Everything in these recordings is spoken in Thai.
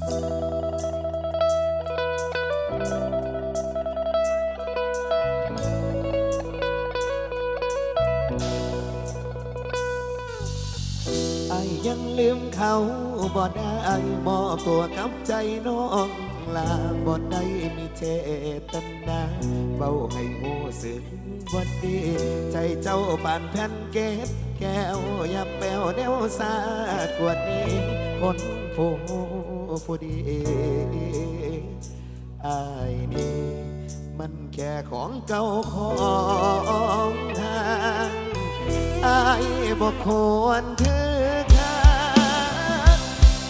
ไอ้ยังลืมเขาบ่ได้มอบตัวกับใจน้องลาบ่ได้มีเจตนาเบาให้หูสึกบ่ดีใจเจ้าปานแผ่นเกตแก้วอย่าแปวเดวสากว่านี้คนผู้ ผู้ดีอายนี่มันแค่ของเก่าของทางอายบ่ควรถือค่า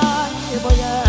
อายบ่อยาก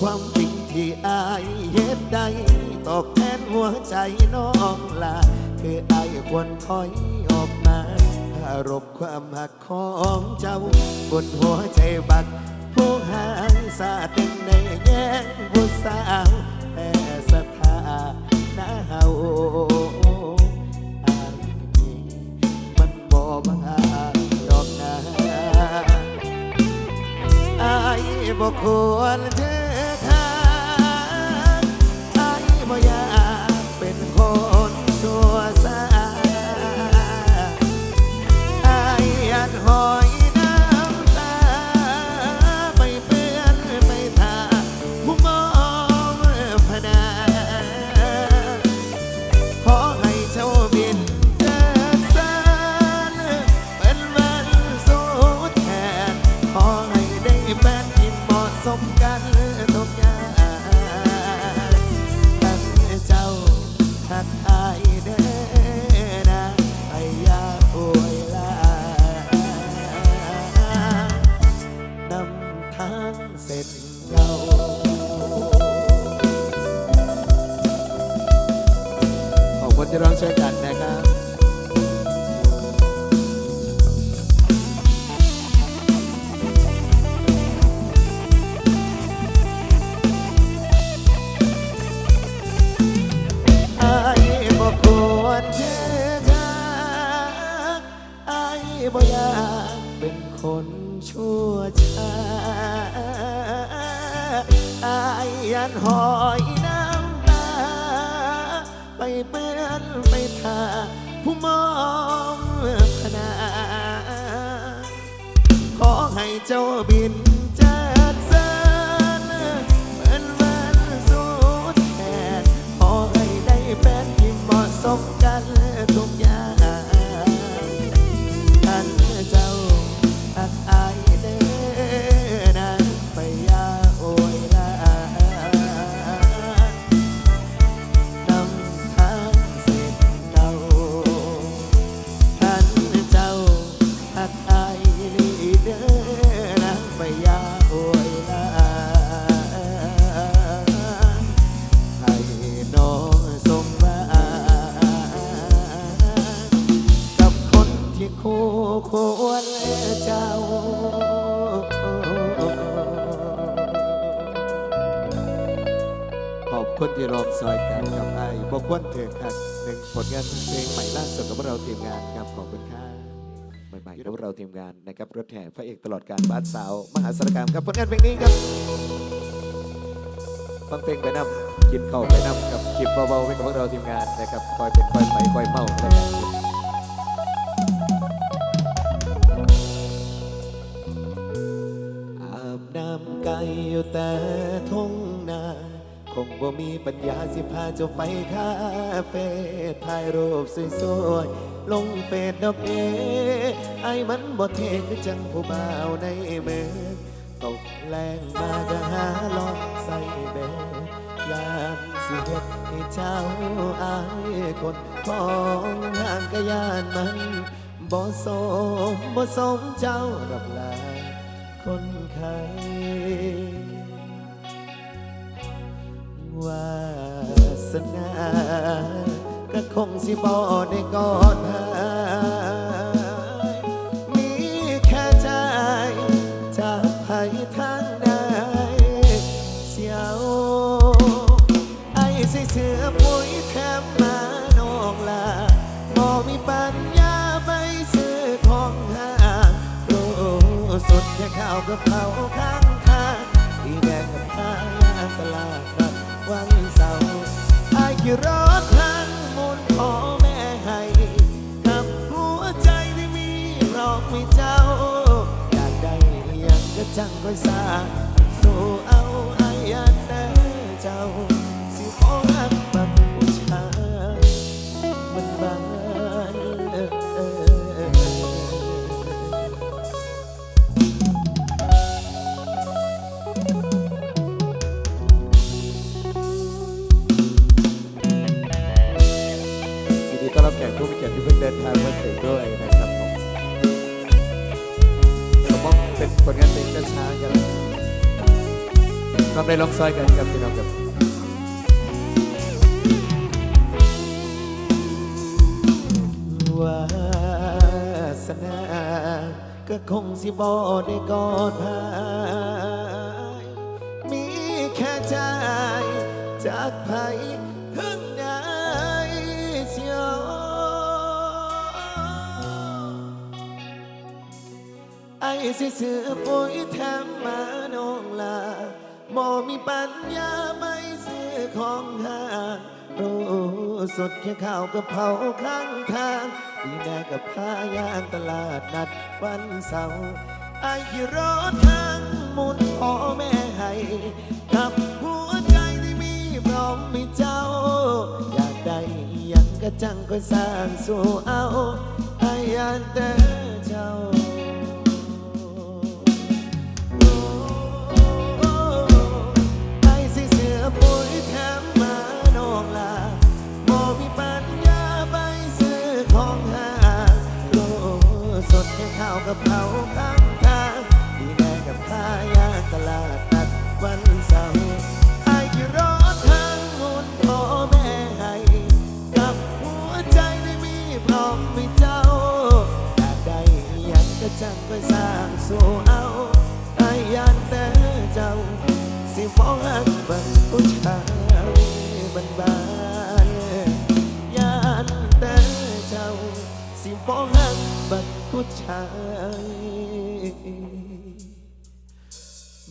ความจริงที่อายเฮ็ดได้ตอบแทนหัวใจน้องลาคืออายควรถอยออกมาอารบความหักของเจ้า บนหัวใจบักผู้หางสาตึงในแง่งผู้สาวแต่สถานะเฮาอายนี่มันบ่บังอาจดอกนาอายบ่ควรเธอ องพวกเราทีมงานนะครับรถแห่พระเอกตลอดการบ้านสาว มหาสารคามครับผลงานเพลงนี้ครับฟังเพลงไปนำคิดเข้าไปนำกับจิบเบาๆไปกับพวกเราทีมงานนะครับคอยเป็นคอยไปคอยเมาแล้วกันอาบน้ำไก่อยู่แต่ทุ่ง คงบ่มีปัญญาสิพาเจ้าไปคาเฟ่ถ่ายรูปสวยๆ ลงเฟซดอกเอไอ้มันบ่เท่คือจังผู้บ่าวในเมืองตกแรงมาก็หาลองใส่เบยามสิเฮ็ดให้เจ้าอายคนของห่างกะยานมันบ่สมบ่สมเจ้าดอกลาคนไข้ วาสนาก็คงสิบอได้กอดหายมีแค่ใจจากไผทางใดเสียวไอ้ส่เสื้อปุ๋ยแถมมานองลาบอมีปัญญาไปซื้อของหางรู้สุดแค่ข้าวกับเผาข้า อกมีเจ้า อยากได้อหยังก็จังค่อยสร้าสู้เอาอายอยากได้เจ้า สิขอรักบักผู้ชายมันบานเออเออเออยินดีต้อนรับแขกผู้มีเกียรติที่เพิ่งเดินทางมาถึงด้วย เป็นผลงานเพลงช้าๆกันทำได้ลองซอยกันครับพี่น้องครับวาสนาก็คงสิบอได้กอดหายมีแค่ใจจากไผ สิซื้อปุ๋ยแถมมาน้องลาบ่มีปัญญาไม่ซื้อของห้างรู้สดแค่ข้าวกับเผาข้างทางดีแน่กับพายางตลาดนัดวันเสาร์ไอ้ขี่รถทางมุนพ่อแม่ให้กับหัวใจที่มีพร้อมมีเจ้า อยากได้ยังก็จังก็สร้างสู่เอาไอ้ยานแต่เจ้า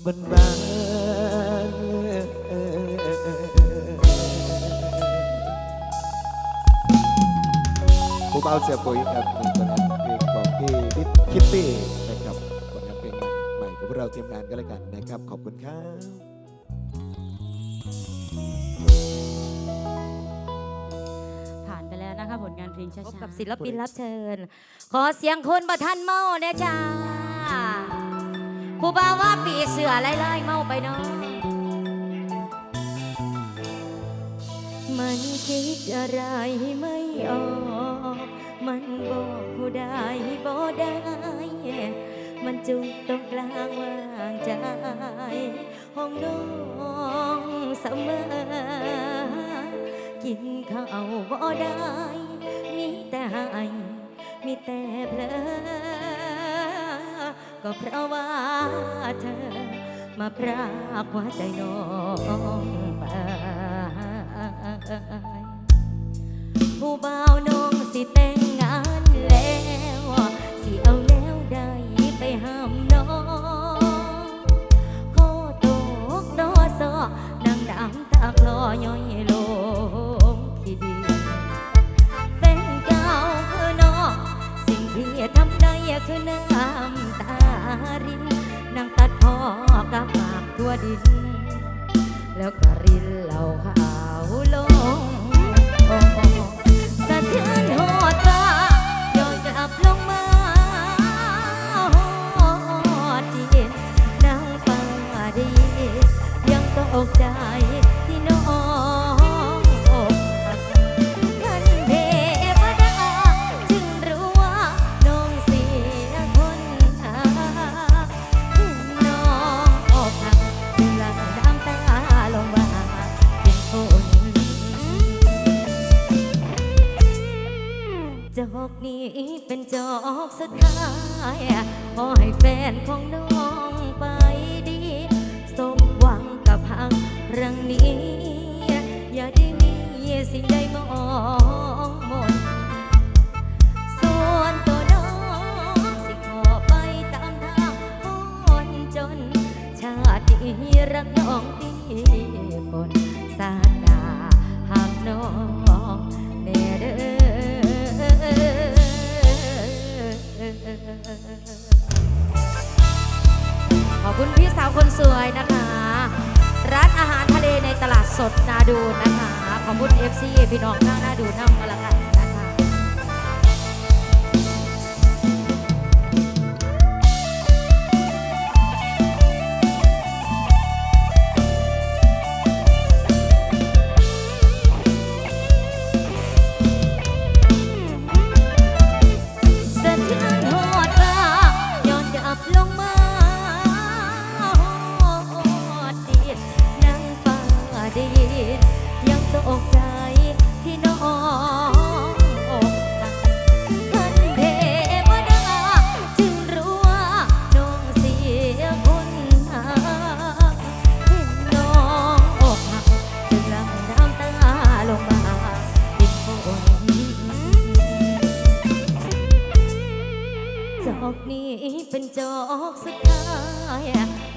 บันบานผู้เบาเสียปุ๋ยครับผลงานเพลงของพี่นิดคิตตี้นะครับผลงานเพลงใหม่ใหม่กับพวกเราเตรียมงานกันแล้วกันนะครับ ขอบคุณครับผ่านไปแล้วนะคะผลงานเพลงช้าๆพบกับศิลปินรับเชิญ ขอเสียงคนประทันเมาเนี่ยจ้า ผู้บ่าวว่าปีเสือไล่ไล่เมาไปเนาะมันคิดอะไรไม่ออก มันบอกผู้ใดบ่ได้ มันจุกตรงกลางว่างใจ ห้องน้องเสมอ กินข้าวบ่ได้ มีแต่หายมีแต่เพลอ ก็เพราะว่าเธอ มาพรากหัวใจน้องไปผู้บ่าวน้องสิแต่งงานแล้วสิเอาแนวใดไปห้ามน้องโคตกนอสอนั่งดำตาคลอย่อยลงที่ดินแฟนเก่าคือน้องสิ่งที่ทำได้คือน้ำตา รินนั่งตัดพ่อกับปากตัวดิน แล้วก็รินเหล่าขาวลงสะเทือนโหดตาย้อนกลับลงมาหอดดินนางฟ้าดียังตกใจ อกนี้เป็นจอกสุดท้ายขอให้แฟนของน้องไปดี สมหวังกับพังเรื่องนี้ อย่าได้มีสิ่งใดมองมนส่วนตัวน้องสิขอไปตามทางคนจน ชาตินี้รักน้องดี ขอบคุณพี่สาวคนสวยนะคะ ร้านอาหารทะเลในตลาดสดนาดูนะคะ ขอบคุณ FC พี่น้องข้างนาดูนำกันละกัน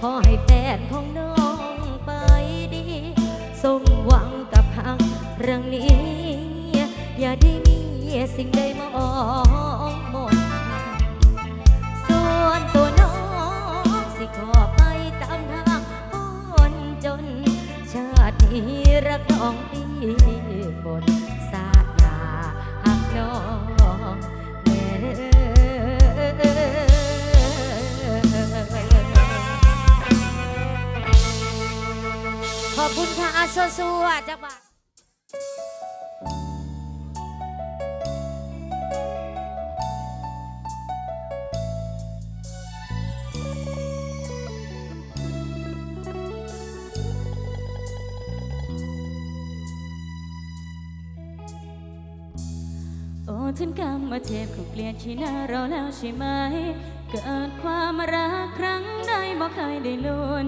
ขอให้แฟนของน้องไปดี สมหวังกับหักเรื่องนี้ อบคุณค่ะอาโซซัวจากบานโอ้ท่านกรรมมาเทพคงเกลียดขี้หน้าเราแล้วใช่ไหม เกิดความรักครั้งใดบ่เคยได้ลุ้น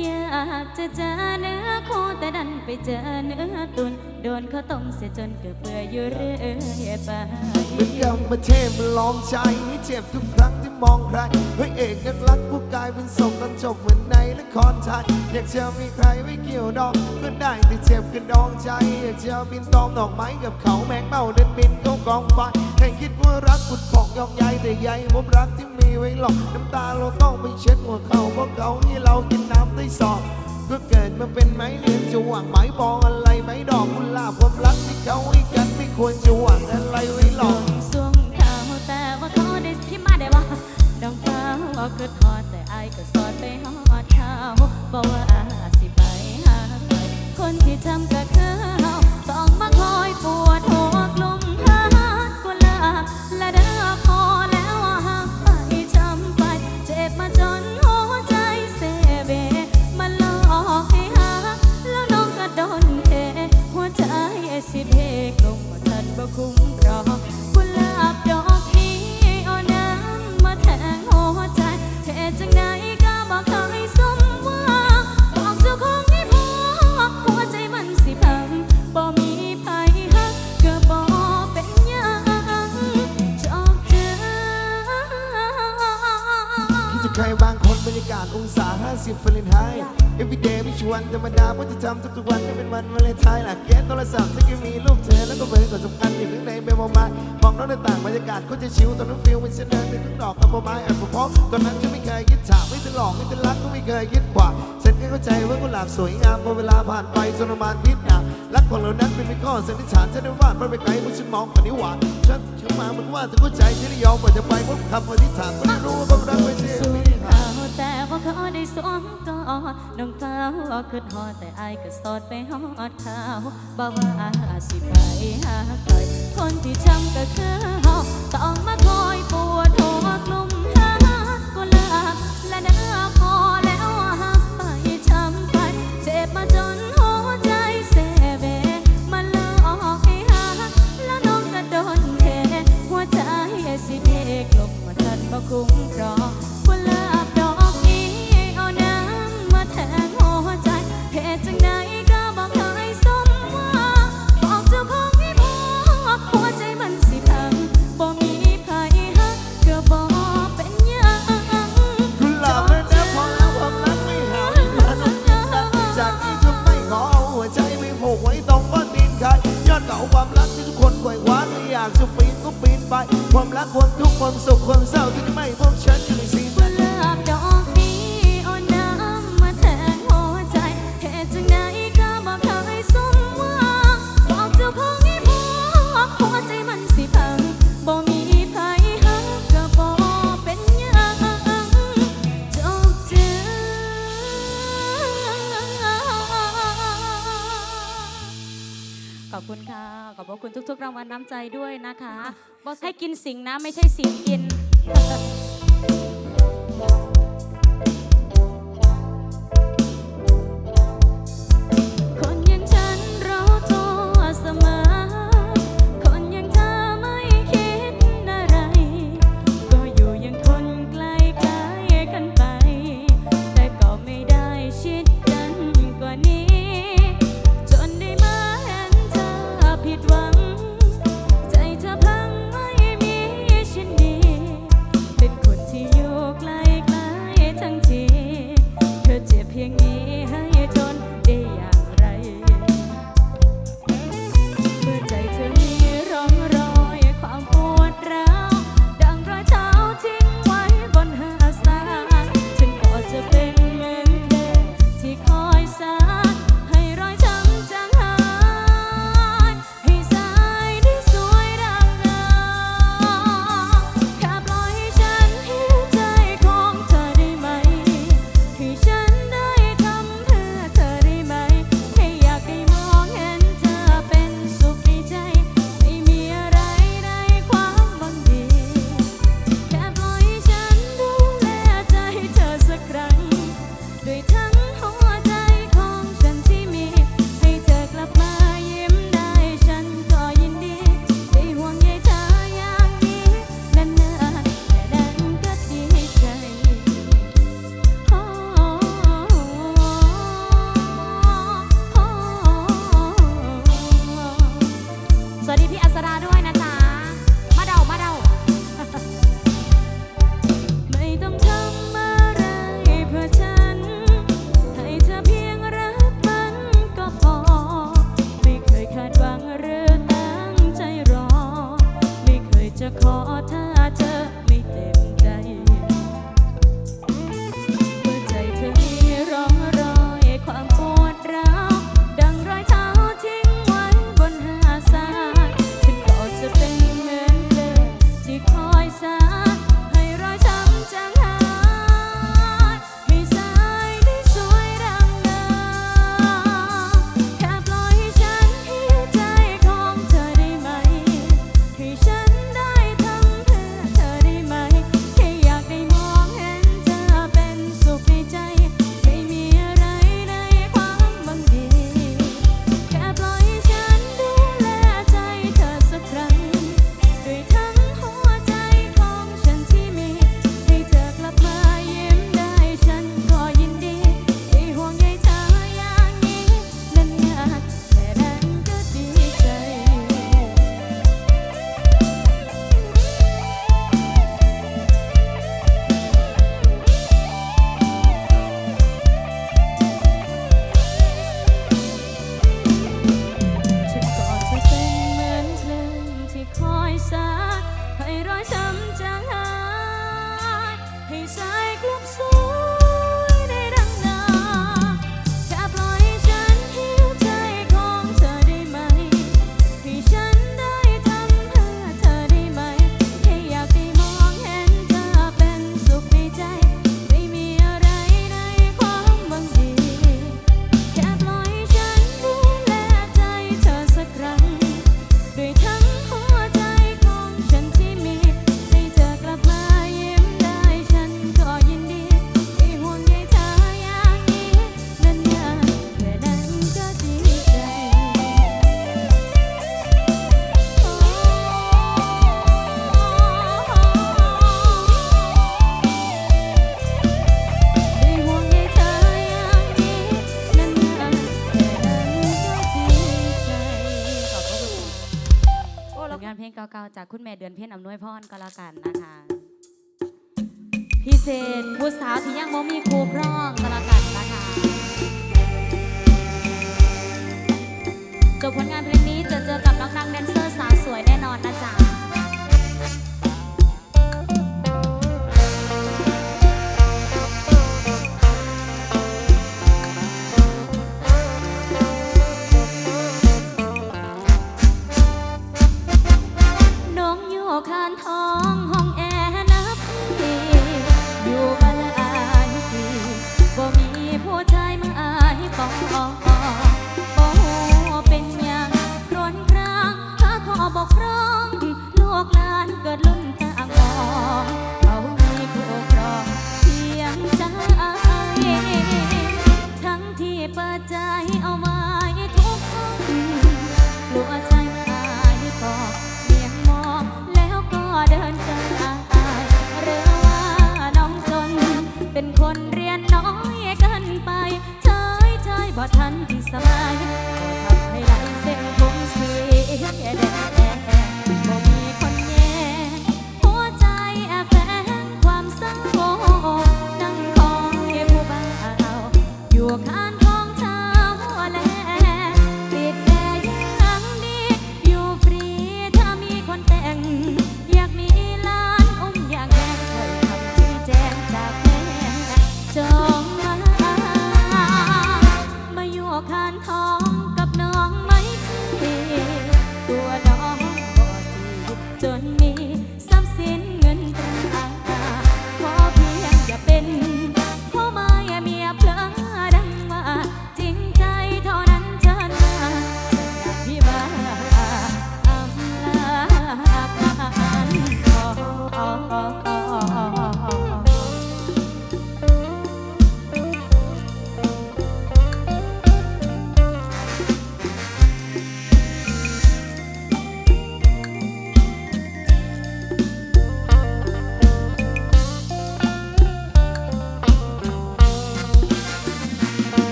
อยากจะเจอเนื้อคู่แต่ดันไปเจอเนื้อตุนโดนเขาต้มเสียจนเกือบเบื่ออยู่เรื่อยไป เป็นกรรมเทพมันลองใจให้เจ็บทุกครั้งที่มองใครเฮ้ยเอกนักรักผู้กลายเป็นศพตอนจบเหมือนในละครไทยอยากจะมีใครไม่เกี่ยวดองก็ได้แต่เจ็บกันดองใจ อยากจะบินตอมดอกไม้กับเขาแมงเม่าเดินบินเข้ากองไฟให้คิดว่ารักขุดของยองใยแต่ใยผมรักที่มีไว้หลอกน้ำตาเราต้องไปเช็ดหัวเขาเพราะเขาให้เรากินน้ำได้สอบก็เกิดมาเป็นไม้เลือนจะหวังไม้บองอะไร คือทอด รมดาเพราะจะทำทุกๆวันให้เป็นวันวาเลนไทน์หลักแก๊สโทรศัพท์ที่มีรูปเธอแล้วก็เบอร์กดสำคัญอยู่ข้างในเบลมอมายมองน้องในต่างบรรยากาศก็จะชิวตอนนั้นฟิลเป็นเส้นนั้นเป็นทุกดอกอับโมไม้แอบพอตอนนั้นฉันไม่เคยคิดถามไม่ถึงหลอกไม่ถึงรักก็ไม่เคยคิดขวาง ใจว่ากุหลาบสวยงามพอเวลาผ่านไปจนมานพิษหนารักของเรานั้นเป็นไม่ข้อสันนิษฐานฉันได้วาดไปไปไกลเพราะฉันมองคนนิหวานฉันฉันมาเหมือนว่าจะเข้าใจฉันได้ยอมกว่าจะไปพบคำอธิษฐานไม่รู้ว่าความรักไม่ใช่ เอาวแต่ว่าเขาได้สวมกอดน้องเต้าคือหอดแต่อายก็สอดไปหอดเขาบ่าว่าอาสิไปหาใครคนที่ช้ำก็คือเฮาต้องมาคอยปวดากจะปีนก็ปีนไป ความรักความทุกข์ความสุขความเศร้าที่ไม่พบฉันเลยสิบนลาบดอกไม้อดนามาแทงยู่ในสิพังบ่มีฟ้าขอบคุณค่ะ อบพรคุณทุกๆ รางวัลน้ำใจด้วยนะคะ ให้กินสิงนะไม่ใช่สิงกิน ม่เดือนเพ็ญอำนวยพรก็แล้วกันนะคะ พิเศษผู้สาวที่ยังบ่มีครูพร่องก็แล้วกันนะคะจบผลงานเพลงนี้จะเจอกับน้องนางแดน